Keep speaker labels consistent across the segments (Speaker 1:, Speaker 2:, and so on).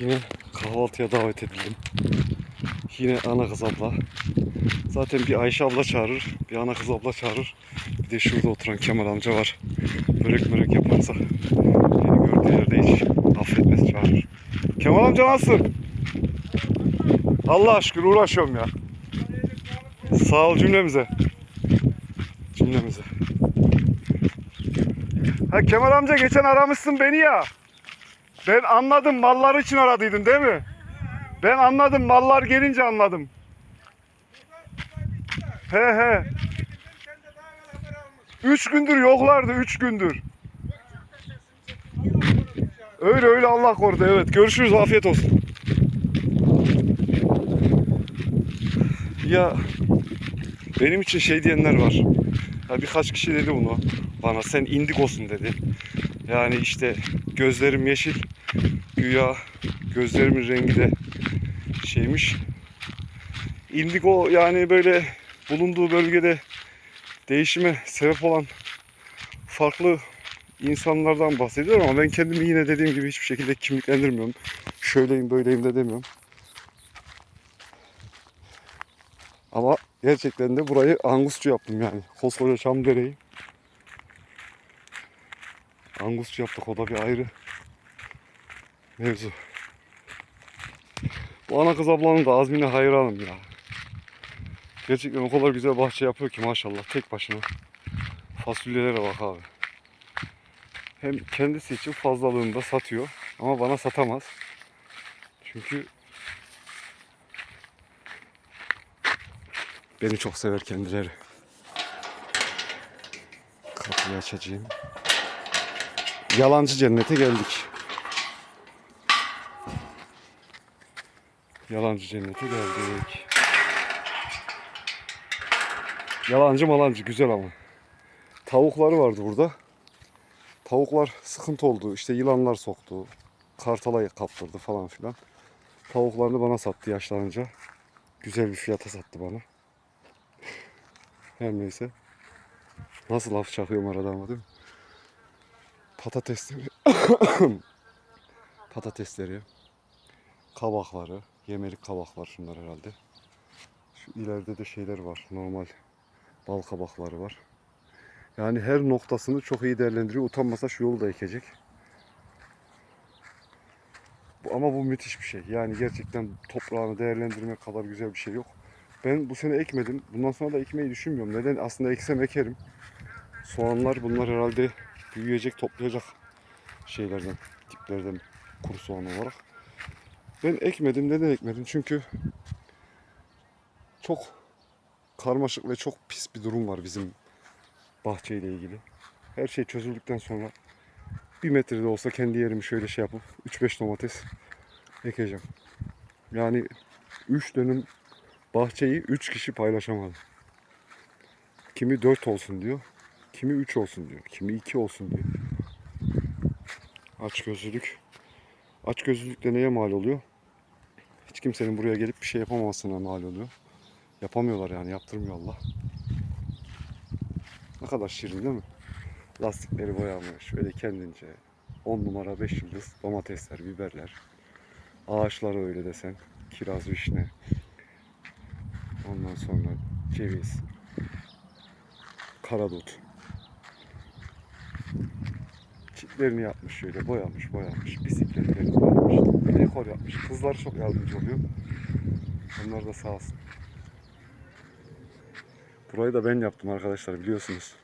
Speaker 1: Yine kahvaltıya davet edildim. Yine ana kız abla. Zaten bir Ayşe abla çağırır, bir ana kız abla çağırır. Bir de şurada oturan Kemal amca var. Börek mörek yaparsa beni gördüğü yerde hiç affetmez çağırır. Kemal amca nasılsın? Allah şükür uğraşıyorum ya. Sağ ol cümlemize. Cümlemize. Ha Kemal amca geçen aramışsın beni ya. Ben anladım mallar için aradıydın değil mi? Ben anladım mallar gelince anladım. He he. Üç gündür yoklardı üç gündür. Öyle öyle Allah korudu evet. Görüşürüz afiyet olsun. Ya benim için şey diyenler var. Ya birkaç kişi dedi bunu bana. Sen indik olsun dedi. Yani işte gözlerim yeşil. Güya gözlerimin rengi de şeymiş. Indigo yani böyle bulunduğu bölgede değişime sebep olan farklı insanlardan bahsediyorum ama ben kendimi yine dediğim gibi hiçbir şekilde kimliklendirmiyorum. Şöyleyim böyleyim de demiyorum. Ama gerçekten de burayı angusçu yaptım yani. Koskoca Çamdere'yi. Angusçu yaptık o da bir ayrı mevzu. Bu ana kız ablanın da azmine hayranım ya. Gerçekten o kadar güzel bahçe yapıyor ki maşallah tek başına. Fasulyelere bak abi. Hem kendisi için fazlalığını da satıyor ama bana satamaz. Çünkü beni çok sever kendileri. Kapıyı açacağım. Yalancı cennete geldik. Yalancı cennete geldik. Yalancı malancı güzel ama. Tavukları vardı burada. Tavuklar sıkıntı oldu. İşte yılanlar soktu. Kartala kaptırdı falan filan. Tavuklarını bana sattı yaşlanınca. Güzel bir fiyata sattı bana. Her neyse. Nasıl laf çakıyorum arada ama değil mi? Patatesleri. Patatesleri. Kabakları. Yemelik kabaklar şunlar herhalde. Şu ileride de şeyler var. Normal bal kabakları var. Yani her noktasını çok iyi değerlendiriyor. Utanmasa şu yolu da ekecek. Ama bu müthiş bir şey. Yani gerçekten toprağını değerlendirmek kadar güzel bir şey yok. Ben bu sene ekmedim. Bundan sonra da ekmeyi düşünmüyorum. Neden? Aslında eksem ekerim. Soğanlar bunlar herhalde büyüyecek, toplayacak şeylerden, tiplerden kuru soğan olarak. Ben ekmedim. Neden ekmedim? Çünkü çok karmaşık ve çok pis bir durum var bizim bahçeyle ilgili. Her şey çözüldükten sonra bir metrede olsa kendi yerimi şöyle şey yapıp 3-5 domates ekeceğim. Yani 3 dönüm bahçeyi 3 kişi paylaşamadı. Kimi 4 olsun diyor. Kimi 3 olsun diyor. Kimi 2 olsun diyor. Aç gözlülük. Aç gözlülük de neye mal oluyor? Hiç kimsenin buraya gelip bir şey yapamamasına mal oluyor. Yapamıyorlar yani yaptırmıyor Allah. Ne kadar şirin değil mi? Lastikleri boyamış öyle kendince. 10 numara 5 yıldız domatesler, biberler. Ağaçları öyle desen. Kiraz, vişne. Ondan sonra ceviz. Karadut. Çitlerini yapmış şöyle boyamış boyamış. Bisikletlerini boyamış. Dekor yapmış. Kızlar çok yardımcı oluyor. Onlar da sağ olsun. Burayı da ben yaptım arkadaşlar biliyorsunuz.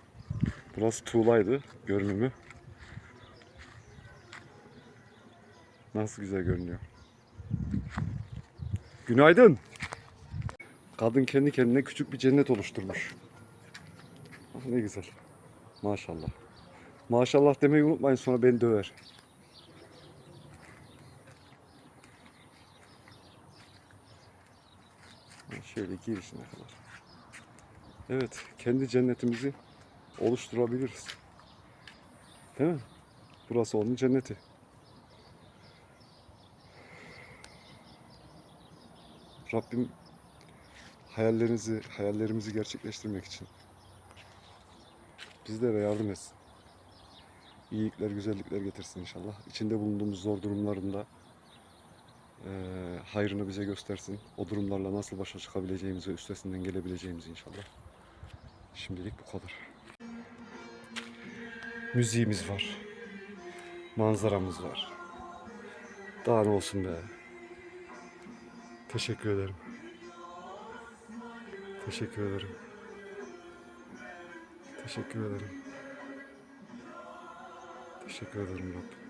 Speaker 1: Burası tuğlaydı görünümü. Nasıl güzel görünüyor. Günaydın. Kadın kendi kendine küçük bir cennet oluşturmuş. Ne güzel. Maşallah. Maşallah demeyi unutmayın sonra beni döver. Şöyle girişine kadar. Evet, kendi cennetimizi oluşturabiliriz. Değil mi? Burası onun cenneti. Rabbim hayallerinizi, hayallerimizi gerçekleştirmek için bizlere yardım etsin. İyilikler, güzellikler getirsin inşallah. İçinde bulunduğumuz zor durumlarında eee, hayrını bize göstersin. O durumlarla nasıl başa çıkabileceğimizi üstesinden gelebileceğimizi inşallah. Şimdilik bu kadar. Müziğimiz var. Manzaramız var. Daha ne olsun be. Teşekkür ederim. Teşekkür ederim. Teşekkür ederim. Teşekkür ederim Rabbim.